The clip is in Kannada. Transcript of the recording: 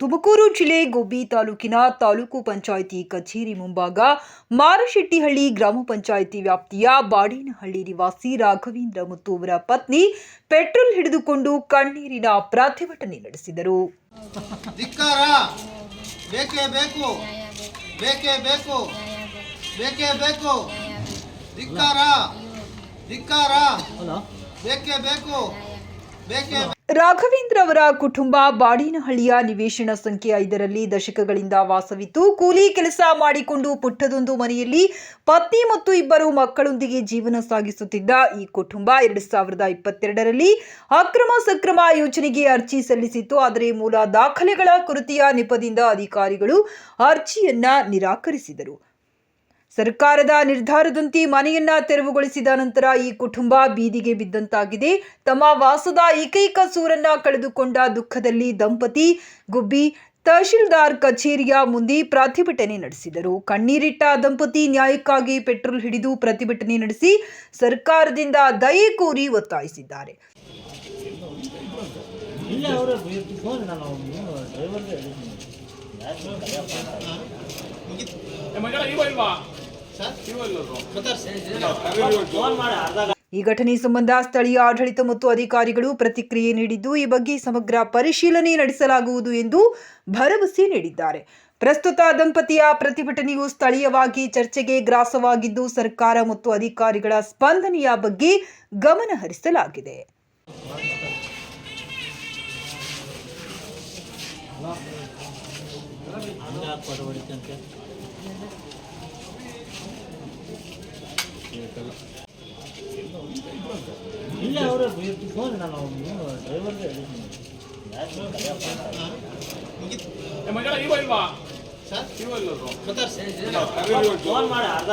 ತುಮಕೂರು ಜಿಲ್ಲೆ ಗುಬ್ಬಿ ತಾಲೂಕಿನ ತಾಲೂಕು ಪಂಚಾಯಿತಿ ಕಚೇರಿ ಮುಂಭಾಗ ಮಾರಶೆಟ್ಟಿಹಳ್ಳಿ ಗ್ರಾಮ ಪಂಚಾಯಿತಿ ವ್ಯಾಪ್ತಿಯ ಬಾಡೇನಹಳ್ಳಿ ನಿವಾಸಿ ರಾಘವೇಂದ್ರ ಮತ್ತು ಅವರ ಪತ್ನಿ ಪೆಟ್ರೋಲ್ ಹಿಡಿದುಕೊಂಡು ಕಣ್ಣೀರಿನ ಪ್ರತಿಭಟನೆ ನಡೆಸಿದರು. ಬೇಕೇ ಬೇಕು! ಬೇಕೇ ಬೇಕೇ! ಬೇಕು ಬೇಕೇ! ರಾಘವೇಂದ್ರ ಅವರ ಕುಟುಂಬ ಬಾಡಿನಹಳ್ಳಿಯ ನಿವೇಶನ ಸಂಖ್ಯೆ ಐದರಲ್ಲಿ ದಶಕಗಳಿಂದ ವಾಸವಿತ್ತು. ಕೂಲಿ ಕೆಲಸ ಮಾಡಿಕೊಂಡು ಪುಟ್ಟದೊಂದು ಮನೆಯಲ್ಲಿ ಪತ್ನಿ ಮತ್ತು ಇಬ್ಬರು ಮಕ್ಕಳೊಂದಿಗೆ ಜೀವನ ಸಾಗಿಸುತ್ತಿದ್ದ ಈ ಕುಟುಂಬ ಎರಡು ಸಾವಿರದ ಇಪ್ಪತ್ತೆರಡರಲ್ಲಿ ಅಕ್ರಮ ಸಕ್ರಮ ಯೋಜನೆಗೆ ಅರ್ಜಿ ಸಲ್ಲಿಸಿತ್ತು. ಆದರೆ ಮೂಲ ದಾಖಲೆಗಳ ಕೊರತೆಯ ನೆಪದಿಂದ ಅಧಿಕಾರಿಗಳು ಅರ್ಜಿಯನ್ನ ನಿರಾಕರಿಸಿದರು. ಸರ್ಕಾರದ ನಿರ್ಧಾರದಂತೆ ಮನೆಯನ್ನ ತೆರವುಗೊಳಿಸಿದ ನಂತರ ಈ ಕುಟುಂಬ ಬೀದಿಗೆ ಬಿದ್ದಂತಾಗಿದೆ. ತಮ್ಮ ವಾಸದ ಏಕೈಕ ಸೂರನ್ನ ಕಳೆದುಕೊಂಡ ದುಃಖದಲ್ಲಿ ದಂಪತಿ ಗುಬ್ಬಿ ತಹಶೀಲ್ದಾರ್ ಕಚೇರಿಯ ಮುಂದೆ ಪ್ರತಿಭಟನೆ ನಡೆಸಿದರು. ಕಣ್ಣೀರಿಟ್ಟ ದಂಪತಿ ನ್ಯಾಯಕ್ಕಾಗಿ ಪೆಟ್ರೋಲ್ ಹಿಡಿದು ಪ್ರತಿಭಟನೆ ನಡೆಸಿ ಸರ್ಕಾರದಿಂದ ದಯೆ ಕೋರಿ ಒತ್ತಾಯಿಸಿದ್ದಾರೆ. ಇಲ್ಲ ಅವರೇ ಫೋನ್ ನಾನು ಡ್ರೈವರ್ಗೆ ಮಗಳ ಇವ ಇಲ್ವಾ? ಈ ಘಟನೆ ಸಂಬಂಧ ಸ್ಥಳೀಯ ಆಡಳಿತ ಮತ್ತು ಅಧಿಕಾರಿಗಳು ಪ್ರತಿಕ್ರಿಯೆ ನೀಡಿದ್ದು, ಈ ಬಗ್ಗೆ ಸಮಗ್ರ ಪರಿಶೀಲನೆ ನಡೆಸಲಾಗುವುದು ಎಂದು ಭರವಸೆ ನೀಡಿದ್ದಾರೆ. ಪ್ರಸ್ತುತ ದಂಪತಿಯ ಪ್ರತಿಭಟನೆಯು ಸ್ಥಳೀಯವಾಗಿ ಚರ್ಚೆಗೆ ಗ್ರಾಸವಾಗಿದ್ದು, ಸರ್ಕಾರ ಮತ್ತು ಅಧಿಕಾರಿಗಳ ಸ್ಪಂದನೆಯ ಬಗ್ಗೆ ಗಮನ ಹರಿಸಲಾಗಿದೆ. ಇಲ್ಲ ಅವರು ಫೋನ್ ನಾನು ಡ್ರೈವರ್ಗೆ ಮಗಳ ಇವ ಇಲ್ವಾ? ಸರ್? ಇವ ಇಲ್ಲ ಫೋನ್ ಮಾಡಿ ಅರ್ಧ